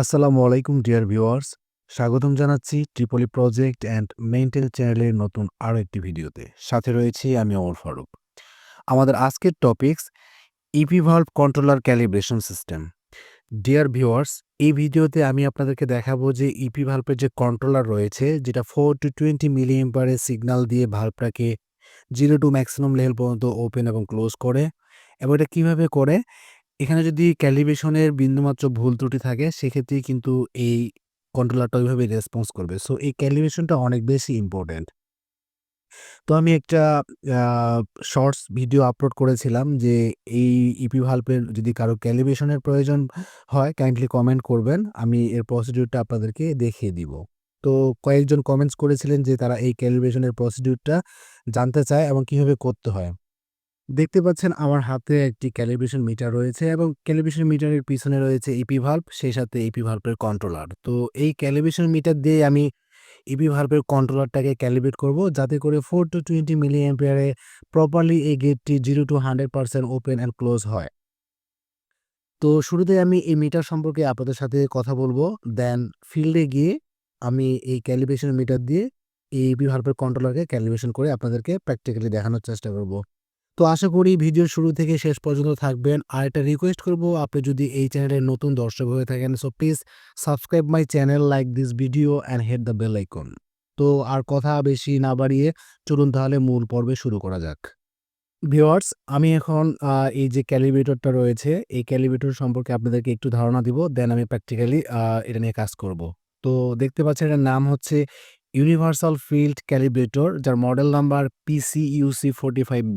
আসসালামু আলাইকুম, dear viewers. স্বাগতম জানাচ্ছি ট্রিপলি প্রজেক্ট অ্যান্ড মেইনটেন চ্যানেলের নতুন আরও একটি ভিডিওতে। সাথে রয়েছি আমি ওমর ফারুক। আমাদের আজকের topics EP valve controller calibration system dear viewers এই ভিডিওতে আমি আপনাদেরকে দেখাবো যে ইপি ভাল্ভের যে কন্ট্রোলার রয়েছে, যেটা ফোর টু টোয়েন্টি মিলি এম্পারের সিগন্যাল দিয়ে ভাল্ভটাকে জিরো টু ম্যাক্সিমাম লেভেল পর্যন্ত ওপেন এবং ক্লোজ করে, এবং এটা কীভাবে করে? এখানে যদি ক্যালিব্রেশনের বিন্দুমাত্র ভুল ত্রুটি থাকে, সেক্ষেত্রেই কিন্তু এই কন্ট্রোলারটা ওইভাবে রেসপন্স করবে। সো এই ক্যালিব্রেশনটা অনেক বেশি ইম্পোর্টেন্ট। তো আমি একটা শর্টস ভিডিও আপলোড করেছিলাম যে এই ইপি ভাল্ভের যদি কারও ক্যালিব্রেশনের প্রয়োজন হয় কাইন্ডলি কমেন্ট করবেন। আমি এর প্রসিডিউরটা আপনাদেরকে দেখিয়ে দিব। তো কয়েকজন কমেন্টস করেছিলেন যে তারা এই ক্যালিব্রেশনের প্রসিডিউরটা জানতে চায় এবং কীভাবে করতে হয়। দেখতে পাচ্ছেন আমার হাতে একটি ক্যালিব্রেশন মিটার রয়েছে এবং ক্যালিব্রেশন মিটারের পিছনে রয়েছে ইপি ভাল্ভ সেই সাথে ইপি ভাল্ভের কন্ট্রোলার। তো এই ক্যালিব্রেশন মিটার দিয়ে আমি ইপি ভাল্ভের কন্ট্রোলারটাকে ক্যালিব্রেট করব যাতে করে ফোর টু 20 মিলি অ্যাম্পিয়ারে প্রপারলি এই গেটটি zero to 100% open and close হয়। তো শুরুতে আমি এই মিটার সম্পর্কে আপনাদের সাথে কথা বলব। দেন ফিল্ডে গিয়ে আমি এই ক্যালিব্রেশন মিটার দিয়ে এই ইপি ভাল্ভের কন্ট্রোলারকে ক্যালিব্রেশন করে আপনাদেরকে প্র্যাকটিক্যালি দেখানোর চেষ্টা করব। তো আশা করি ভিডিওর শুরু থেকে শেষ পর্যন্ত থাকবেন। আর একটা রিকোয়েস্ট করব, আপনি যদি এই চ্যানেলের নতুন দর্শক হয়ে থাকেন so please subscribe my channel like this video and hit the bell icon. তো আর কথা বেশি না বাড়িয়ে, চলুন তাহলে মূল পর্বে শুরু করা যাক। ভিউয়ার্স, আমি এখন এই যে ক্যালিব্রেটরটা রয়েছে, এই ক্যালিব্রেটর সম্পর্কে আপনাদেরকে একটু ধারণা দিব। দেন আমি প্র্যাকটিক্যালি এটা নিয়ে কাজ করব। তো দেখতে পাচ্ছেন, এটার নাম হচ্ছে ইউনিভার্সাল ফিল্ড ক্যালিব্রেটর যার মডেল নাম্বার পিসিইউসি45B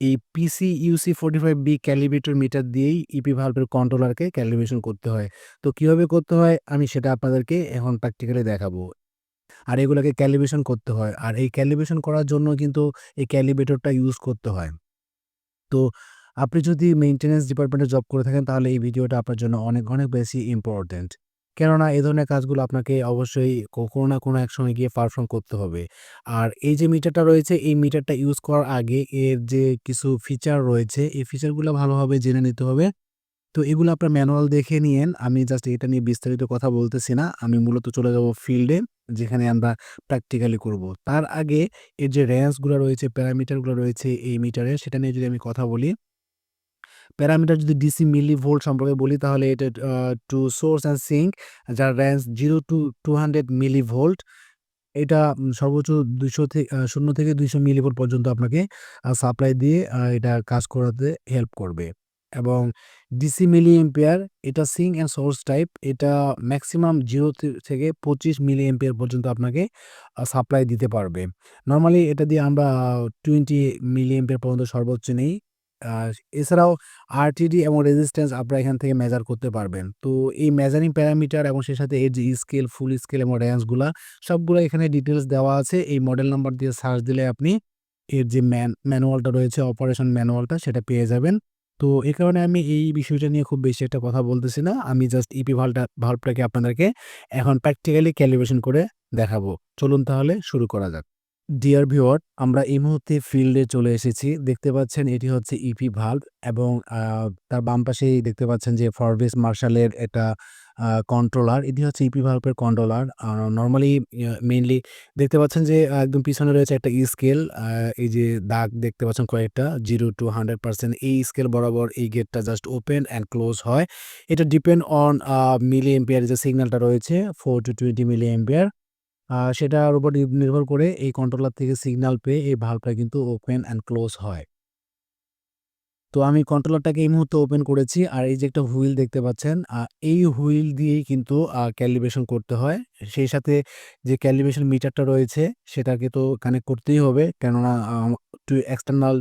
এই পিসিইউসি45B ক্যালিব্রেটর মিটার দিয়েই ইপি ভাল্ভের কন্ট্রোলারকে ক্যালিব্রেশন করতে হয়। তো কীভাবে করতে হয় আমি সেটা আপনাদেরকে এখন প্র্যাকটিক্যালি দেখাবো। আর এগুলোকে ক্যালিব্রেশন করতে হয়। আর এই ক্যালিব্রেশন করার জন্য কিন্তু এই ক্যালিব্রেটরটা ইউজ করতে হয়। তো আপনি যদি মেইনটেন্যান্স ডিপার্টমেন্টে জব করে থাকেন তাহলে এই ভিডিওটা আপনার জন্য অনেক, অনেক বেশি ইম্পোর্টেন্ট। কেননা এ ধরনের কাজগুলো আপনাকে অবশ্যই কোনো না কোনো এক সময় গিয়ে পারফর্ম করতে হবে। আর এই যে মিটারটা রয়েছে, এই মিটারটা ইউজ করার আগে এর যে কিছু ফিচার রয়েছে, এই ফিচারগুলো ভালোভাবে জেনে নিতে হবে। তো এগুলো আপনার ম্যানুয়াল দেখে নিয়েন। আমি জাস্ট এটা নিয়ে বিস্তারিত কথা বলতেছি না। আমি মূলত চলে যাব ফিল্ডে যেখানে আমরা প্র্যাকটিক্যালি করব। তার আগে এর যে রেঞ্জগুলো রয়েছে প্যারামিটারগুলো রয়েছে এই মিটারের সেটা নিয়ে যদি আমি কথা বলি। প্যারামিটার যদি ডিসি মিলি ভোল্ট সম্পর্কে বলি, তাহলে এটা টু সোর্স অ্যান্ড সিঙ্ক যার range zero to 200 milli volt. এটা সর্বোচ্চ 200 থে আ 0 থেকে 200 মিলি ভোল্ট পর্যন্ত আপনাকে সাপ্লাই দিয়ে এটা কাজ করাতে হেল্প করবে। এবং ডিসি মিলি এম্পিয়ার এটা সিঙ্ক অ্যান্ড সোর্স টাইপ এটা ম্যাক্সিমাম জিরো থেকে 25 মিলি এম্পিয়ার পর্যন্ত আপনাকে সাপ্লাই দিতে পারবে। নর্মালি এটা দিয়ে আমরা 20 মিলি এম্পিয়ার পর্যন্ত সর্বোচ্চ নেই। আর এছাড়াও আরটিডি এবং রেজিস্ট্যান্স আপনারা এখান থেকে মেজার করতে পারবেন। তো এই মেজারিং প্যারামিটার এবং সেই সাথে এর যে স্কেল, ফুল স্কেল এবং রেঞ্জগুলা সবগুলো এখানে ডিটেলস দেওয়া আছে। এই মডেল নাম্বার দিয়ে সার্চ দিলে আপনি এর যে ম্যান ম্যানুয়ালটা রয়েছে অপারেশন ম্যানুয়ালটা সেটা পেয়ে যাবেন। তো এই কারণে আমি এই বিষয়টা নিয়ে খুব বেশি একটা কথা বলতেছি না। আমি জাস্ট ইপি ভাল্ভটা ভাল্ভটাকে আপনাদেরকে এখন প্র্যাকটিক্যালি ক্যালিব্রেশন করে দেখাবো। চলুন তাহলে শুরু করা যাক। ডিয়ার ভিউয়ার আমরা এই মুহূর্তে ফিল্ডে চলে এসেছি। দেখতে পাচ্ছেন, এটি হচ্ছে ইপি ভাল্ভ এবং, আ, তার বাম পাশেই দেখতে পাচ্ছেন যে ফরভেস মার্শালের একটা, আ কন্ট্রোলার। এটি হচ্ছে ইপি ভাল্ভের কন্ট্রোলার। নরমালি মেইনলি দেখতে পাচ্ছেন যে একদম পিছনে রয়েছে একটা স্কেল। এই যে দাগ দেখতে পাচ্ছেন কয়েকটা জিরো টু 100% এই স্কেল বরাবর এই গেটটা জাস্ট ওপেন অ্যান্ড ক্লোজ হয়। এটা ডিপেন্ড অন মিলি এম্পিয়ার যে সিগন্যালটা রয়েছে ফোর টু 20 মিলি এম্পিয়ার। সেটার উপর নির্ভর করে এই কন্ট্রোলার থেকে সিগন্যাল পেয়ে এই ভালভটা কিন্তু ওপেন অ্যান্ড ক্লোজ হয়। তো আমি কন্ট্রোলারটাকে এই মুহূর্তে ওপেন করেছি। আর এই যে একটা হুইল দেখতে পাচ্ছেন, এই হুইল দিয়েই কিন্তু ক্যালিব্রেশন করতে হয়। সেই সাথে যে ক্যালিব্রেশন মিটারটা রয়েছে সেটাকে তো কানেক্ট করতেই হবে। কেননা এক্সটার্নাল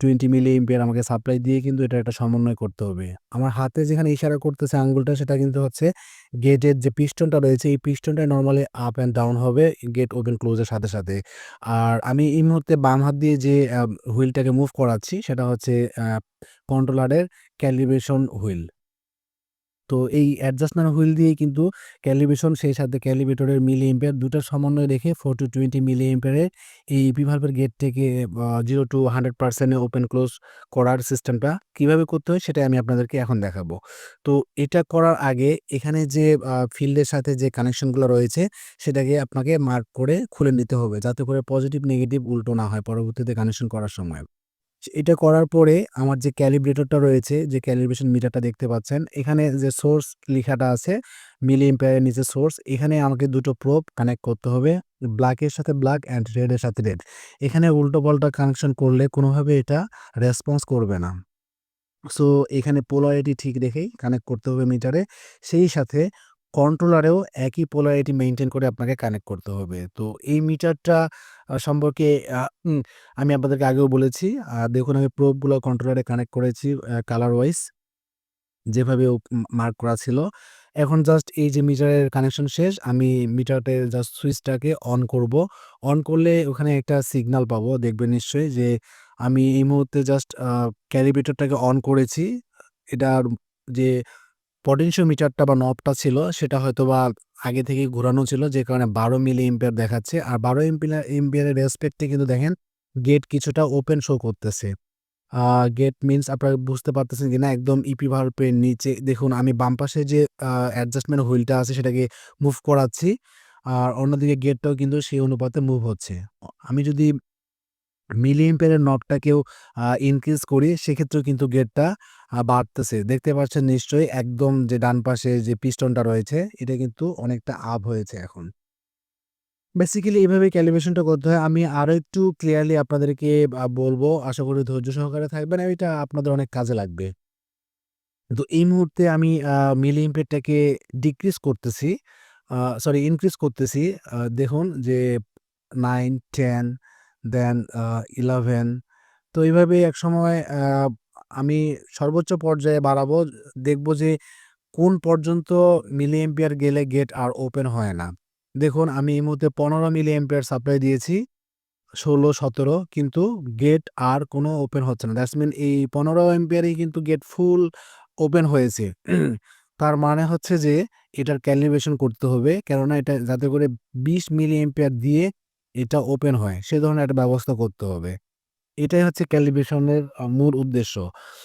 টোয়েন্টি 20 মিলি এম্পিয়ার আমাকে সাপ্লাই দিয়ে কিন্তু এটা একটা সমন্বয় করতে হবে। আমার হাতে যেখানে ইশারা করতেছে আঙ্গুলটা সেটা কিন্তু হচ্ছে গেটের যে পিস্টনটা রয়েছে এই পিস্টনটা নর্মালি আপ অ্যান্ড ডাউন হবে গেট ওপেন ক্লোজের সাথে, সাথে। আর আমি এই মুহূর্তে বাম হাত দিয়ে যে হুইলটাকে মুভ করাচ্ছি সেটা হচ্ছে কন্ট্রোলারের ক্যালিব্রেশন হুইল। তো এই অ্যাডজাস্টমেন্ট হুইল দিয়ে কিন্তু ক্যালিব্রেশন সেই সাথে ক্যালিব্রেটরের মিলি এম্পেয়ার দুটার সমন্বয় রেখে ফোর টু টোয়েন্টি মিলি এম্পিয়ারের এই ইপি ভালভের গেট থেকে জিরো টু হান্ড্রেড পার্সেন্টে ওপেন ক্লোজ করার সিস্টেমটা কীভাবে করতে হয় সেটা আমি আপনাদেরকে এখন দেখাবো। তো এটা করার আগে এখানে যে ফিল্ডের সাথে যে কানেকশনগুলো রয়েছে সেটাকে আপনাকে মার্ক করে খুলে নিতে হবে যাতে করে পজিটিভ নেগেটিভ উল্টো না হয় পরবর্তীতে কানেকশন করার সময়। এটা করার পরে আমার যে ক্যালিব্রেটরটা রয়েছে, যে ক্যালিব্রেশন মিটারটা দেখতে পাচ্ছেন, এখানে যে সোর্স লেখাটা আছে, মিলি এম্পায়ারের নিচে সোর্স, এখানে আমাকে দুটো প্রোপ কানেক্ট করতে হবে ব্ল্যাকের সাথে ব্ল্যাক অ্যান্ড রেডের সাথে রেড এখানে উল্টো পাল্টা কানেকশন করলে কোনোভাবে এটা রেসপন্স করবে না। সো এখানে পোলারিটি ঠিক রেখেই কানেক্ট করতে হবে মিটারে, সেই সাথে কন্ট্রোলারেও একই পোলারিটি মেনটেন করে আপনাকে কানেক্ট করতে হবে। তো এই মিটারটা সম্পর্কে আমি আপনাদেরকে আগেও বলেছি দেখুন আমি প্রোবগুলো কন্ট্রোলারে কানেক্ট করেছি কালার ওয়াইজ যেভাবে মার্ক করা ছিল। এখন জাস্ট এই যে মিটারের কানেকশন শেষ, আমি মিটারের জাস্ট সুইচটাকে অন করব। অন করলে ওখানে একটা সিগনাল পাবো, দেখবেন নিশ্চয়ই যে আমি এই মুহূর্তে জাস্ট ক্যালিব্রেটরটাকে অন করেছি। এটার যে মিটারটা বা নবটা ছিল, সেটা হয়তো বা আগে থেকে ঘোরানো ছিল, যে কারণে বারো মিলি এম্পিয়ার দেখাচ্ছে। আর বারো এম্পিয়ার এম্পিয়ারের রেসপেক্টে কিন্তু দেখেন গেট কিছুটা ওপেন শো করতেছে। গেট মিনস আপনারা বুঝতে পারতেছেন কিনা, একদম ইপি ভাল্পের নিচে। দেখুন, আমি বাম পাশে যে অ্যাডজাস্টমেন্ট হুইলটা আছে, সেটাকে মুভ করাচ্ছি। আর অন্যদিকে গেটটাও কিন্তু সেই অনুপাতে মুভ হচ্ছে। আমি যদি মিলি এম্পিয়ারের নবটাকেও ইনক্রিজ করি, সেক্ষেত্রেও কিন্তু গেটটা বাড়তেছে। দেখতে পাচ্ছেন নিশ্চয়ই একদম যে ডান পাশে যে পিস্টনটা রয়েছে, এটা কিন্তু অনেকটা আপ হয়েছে এখন। বেসিক্যালি এইভাবে ক্যালিব্রেশনটা করতে হয়। আমি আরও একটু ক্লিয়ারলি আপনাদেরকে বলব। আশা করি ধৈর্য সহকারে থাকবেন। এটা আপনাদের অনেক কাজে লাগবে। তো এই মুহূর্তে আমি মিলি ইম্পেটটাকে ডিক্রিজ করতেছি। সরি ইনক্রিজ করতেছি। দেখুন যে নাইন টেন দেন ইলেভেন তো এইভাবে এক সময় আমি সর্বোচ্চ পর্যায়ে বাড়াবো, দেখব যে কোন পর্যন্ত মিলি এম্পিয়ার গেলে গেট আর ওপেন হয় না। দেখুন, আমি এই মুহূর্তে পনেরো মিলি এম্পিয়ার সাপ্লাই দিয়েছি, ষোলো, সতেরো, কিন্তু গেট আর কোনো ওপেন হচ্ছে না। দ্যাটস মিন এই পনেরো এম্পিয়ারেই কিন্তু গেট ফুল ওপেন হয়েছে। তার মানে হচ্ছে যে এটার ক্যালিব্রেশন করতে হবে, কেননা এটা যাতে করে বিশ মিলি এম্পিয়ার দিয়ে এটা ওপেন হয়, সে ধরনের একটা ব্যবস্থা করতে হবে। এটাই হচ্ছে ক্যালিব্রেশনের মূল উদ্দেশ্য।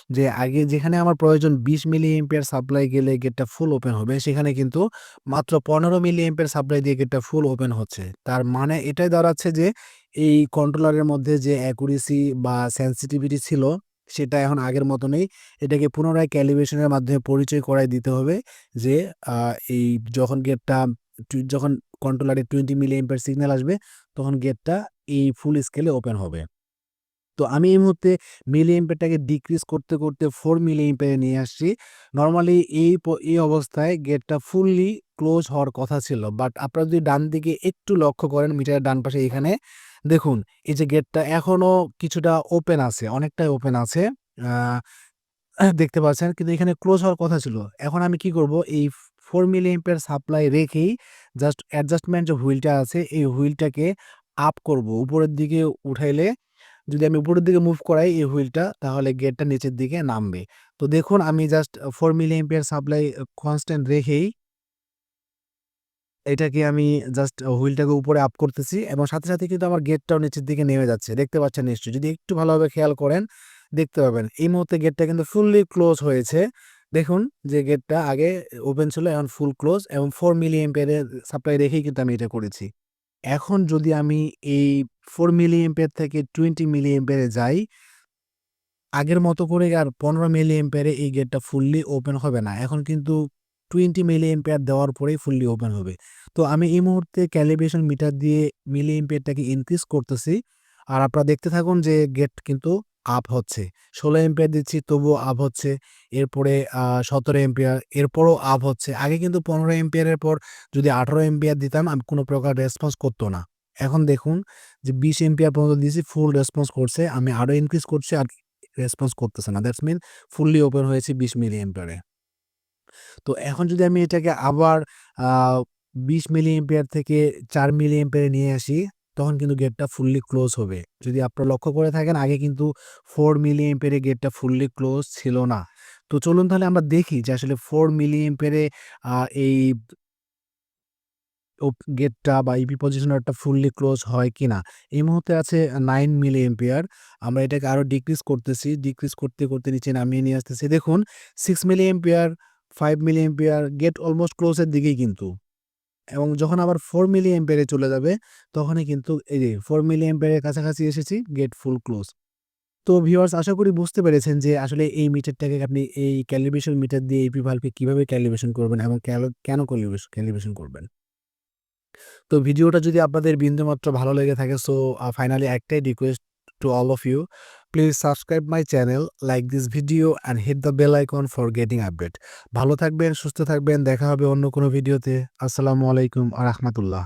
যে আগে যেখানে আমার প্রয়োজন বিশ মিলি এম্পিয়ার সাপ্লাই গেলে গেটটা ফুল ওপেন হবে, সেখানে কিন্তু মাত্র পনেরো মিলি এম্পিয়ার সাপ্লাই দিয়ে গেটটা ফুল ওপেন হচ্ছে। তার মানে এটাই দাঁড়াচ্ছে যে এই কন্ট্রোলারের মধ্যে যে অ্যাকুরেসি বা সেন্সিটিভিটি ছিল, সেটা এখন আগের মতো নেই। এটাকে পুনরায় ক্যালিব্রেশনের মাধ্যমে পরিচয় করাই দিতে হবে যে এই যখন গেটটা যখন কন্ট্রোলারে টোয়েন্টি মিলি এম্পের সিগন্যাল আসবে, তখন গেটটা এই ফুল স্কেলে ওপেন হবে। তো আমি এই মুহূর্তে মিলি এম্পেয়ারটাকে ডিক্রিজ করতে করতে ফোর মিলি এম্পেয়ারে নিয়ে আসছি। নর্মালি এই এই অবস্থায় গেটটা ফুললি ক্লোজ হওয়ার কথা ছিল বাট আপনারা যদি ডান দিকে একটু লক্ষ্য করেন, মিটারের ডান পাশে এখানে, দেখুন, এই যে গেটটা এখনও কিছুটা ওপেন আছে, অনেকটাই ওপেন আছে দেখতে পাচ্ছেন, কিন্তু এখানে ক্লোজ হওয়ার কথা ছিল। এখন আমি কি করব, এই ফোর মিলি এম্পের সাপ্লাই রেখেই জাস্ট অ্যাডজাস্টমেন্ট যে হুইলটা আছে, এই হুইলটাকে আপ করব। উপরের দিকে উঠাইলে যদি আমি উপরের দিকে মুভ করাই এই হুইলটা তাহলে গেটটা নিচের দিকে নামবে। তো দেখুন, আমি just four milli ampere supply constant রেখেই এটাকে আমি জাস্ট হুইলটাকে উপরে আপ করতেছি এবং সাথে সাথে কিন্তু আমার গেটটাও নিচের দিকে নেমে যাচ্ছে। দেখতে পাচ্ছেন নিশ্চয়ই। যদি একটু ভালোভাবে খেয়াল করেন, দেখতে পাবেন। এই মুহূর্তে গেটটা কিন্তু ফুললি ক্লোজ হয়েছে। দেখুন যে গেটটা আগে ওপেন ছিল, এখন ফুল ক্লোজ এবং ফোর মিলি এম্পিয়ারের সাপ্লাই রেখেই কিন্তু আমি এটা করেছি। এখন যদি আমি এই ফোর মিলি এম্পিয়ার থেকে টোয়েন্টি মিলি যাই, আগের মতো করে আর পনেরো মিলি এই গেটটা ফুললি ওপেন হবে না। এখন কিন্তু টোয়েন্টি মিলি এম্পিয়ার দেওয়ার পরেই ফুললি ওপেন হবে। তো আমি এই মুহূর্তে ক্যালিব্রেশন মিটার দিয়ে মিলি এম্পিয়ারটাকে ইনক্রিজ করতেছি। আর আপনারা দেখতে থাকুন যে গেট কিন্তু আপ হচ্ছে। ষোলো এম্পিয়ার দিচ্ছি, তবুও আপ হচ্ছে। এরপরে সতেরো এম্পিয়ার এরপরও আপ হচ্ছে। আগে কিন্তু পনেরো এম্পিয়ারের পর যদি আঠারো এম্পিয়ার দিতাম, আমি কোনো প্রকার রেসপন্স করতো না। এখন দেখুন যে বিশ এম্পিয়ার পর্যন্ত দিয়েছি ফুল রেসপন্স করছে। আমি আরও ইনক্রিজ করছি, আর রেসপন্স করতেছে না। দ্যাটস মিন ফুললি ওপেন হয়েছে বিশ মিলি এম্পিয়ারে তো এখন যদি আমি এটাকে আবার বিশ মিলি এম্পিয়ার থেকে চার মিলি এম্পিয়ারে নিয়ে আসি তখন কিন্তু গেটটা ফুললি ক্লোজ হবে যদি আপনারা লক্ষ্য করে থাকেন আগে কিন্তু ফোর মিলি এম্পিয়ারে গেটটা ফুললি ক্লোজ ছিল না তো চলুন তাহলে আমরা দেখি যে আসলে ফোর মিলি আ এই গেটটা বা ইপি পজিশনারটা ফুললি ক্লোজ হয় কিনা। এই মুহূর্তে আছে নাইন মিলি অ্যাম্পিয়ার। আমরা এটাকে আরও ডিক্রিজ করতেছি। ডিক্রিজ করতে, করতে নিচে নামিয়ে নিয়ে আসতেছি। দেখুন six milli ampere, 5 milli ampere gate almost ক্লোজের দিকেই কিন্তু। এবং যখন আবার ফোর মিলি অ্যাম্পিয়ারে চলে যাবে, তখনই কিন্তু এই যে ফোর মিলি অ্যাম্পিয়ারের কাছাকাছি এসেছি গেট ফুল ক্লোজ। তো ভিউয়ার্স আশা করি বুঝতে পেরেছেন যে আসলে এই মিটারটাকে আপনি এই ক্যালিব্রেশন মিটার দিয়ে ইপি ভালভকে কীভাবে ক্যালিব্রেশন করবেন এবং কেন ক্যালিব্রেশ ক্যালিব্রেশন করবেন। তো ভিডিওটা যদি আপনাদের বিন্দুমাত্র ভালো লেগে থাকে সো ফাইনালি একটাই request to all of you please subscribe my channel, like this video and hit the bell icon for getting update. ভালো থাকবেন, সুস্থ থাকবেন। দেখা হবে অন্য কোনো ভিডিওতে। আসসালামু আলাইকুম আ রাহমাতুল্লাহ।